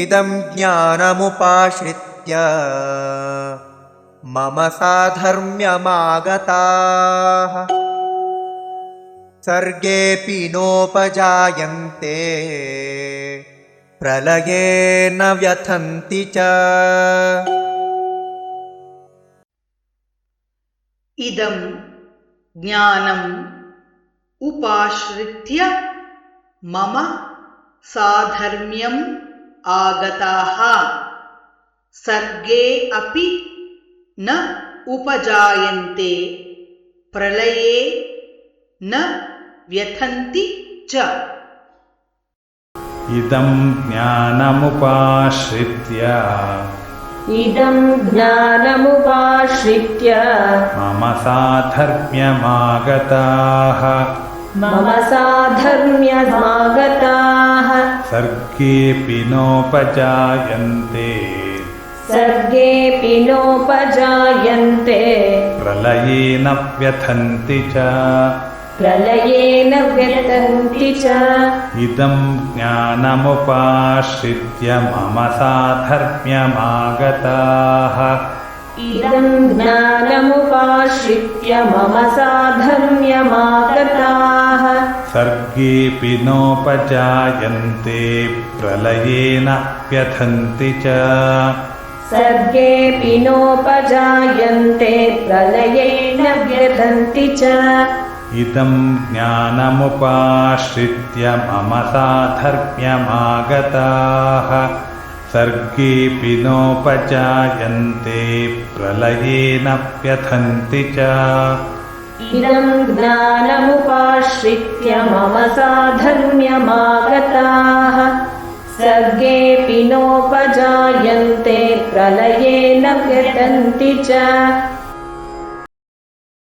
इदं ज्ञानमुपाश्रित्य मम साधर्म्यमागताः। सर्गेऽपि नोपजायन्ते प्रलये न व्यथन्ति च। इदं ज्ञानम् उपाश्रित्य मम साधर्म्यम् आगताः। सर्गे अपि न उपजायन्ते। प्रलये न व्यथन्ति च। इदं ज्ञानमुपाश्रित्य। इदं ज्ञानमुपाश्रित्य। मम साधर्म्यमागताः मम साधर्म्यमागताः। सर्गेऽपि नोपजायन्ते। सर्गेऽपि नोपजायन्ते। प्रलये न व्यथन्ति च। प्रलयेन व्यथन्ति च। इदं ज्ञानमुपाश्रित्य मम साधर्म्यमागताः। इदं ज्ञानमुपाश्रित्य मम साधर्म्यमागताः सर्गेऽपि नोपजायन्ते प्रलये न व्यथन्ति च। सर्गेऽपि नोपजायन्ते प्रलयेन व्यथन्ति च। इदं ज्ञानमुपाश्रित्य मम साधर्म्यमागताः। सर्गेऽपि नोपजायन्ते प्रलये न व्यथन्ति च इदं ज्ञानमुपाश्रित्य मम साधर्म्यमागताः सर्गेऽपि नोपजायन्ते प्रलयेन व्यथन्ति च